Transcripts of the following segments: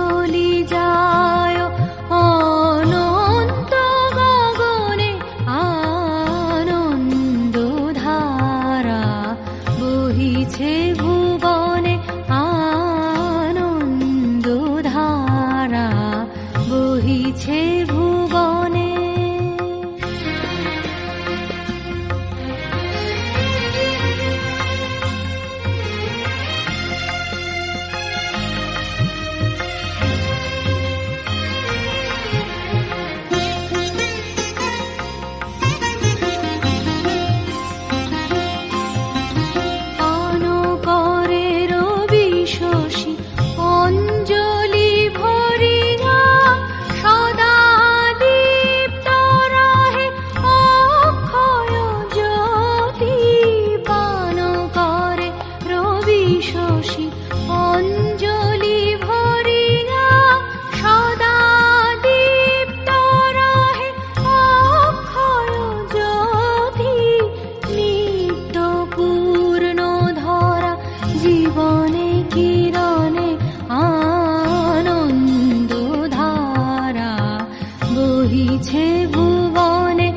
উথলি যায় বহিছে ভুবনে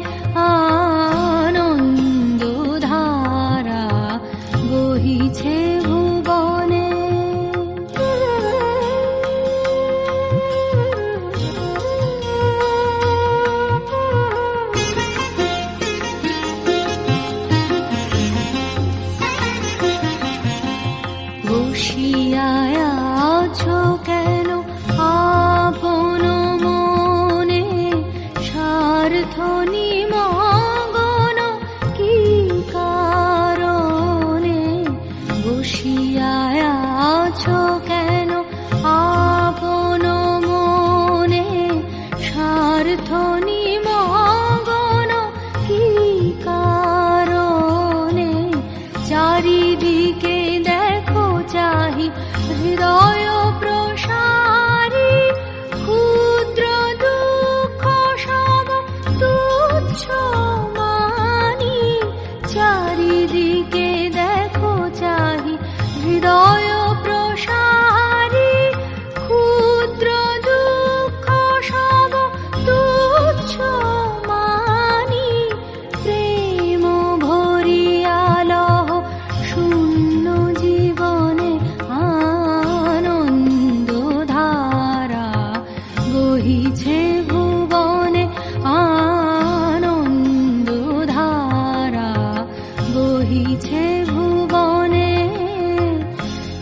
আনন্দ ধারা বহিছে ভুবনে। বসিয়ায় আছো কেন? আপন মনে স্বার্থ নিমগন কি কারণে? চারিদিকে দেখো চাহি হৃদয় প্রসারী, ক্ষুদ্র দুঃখ সব তুচ্ছ মানি। চারিদিকে দেখো চাহি হৃদয়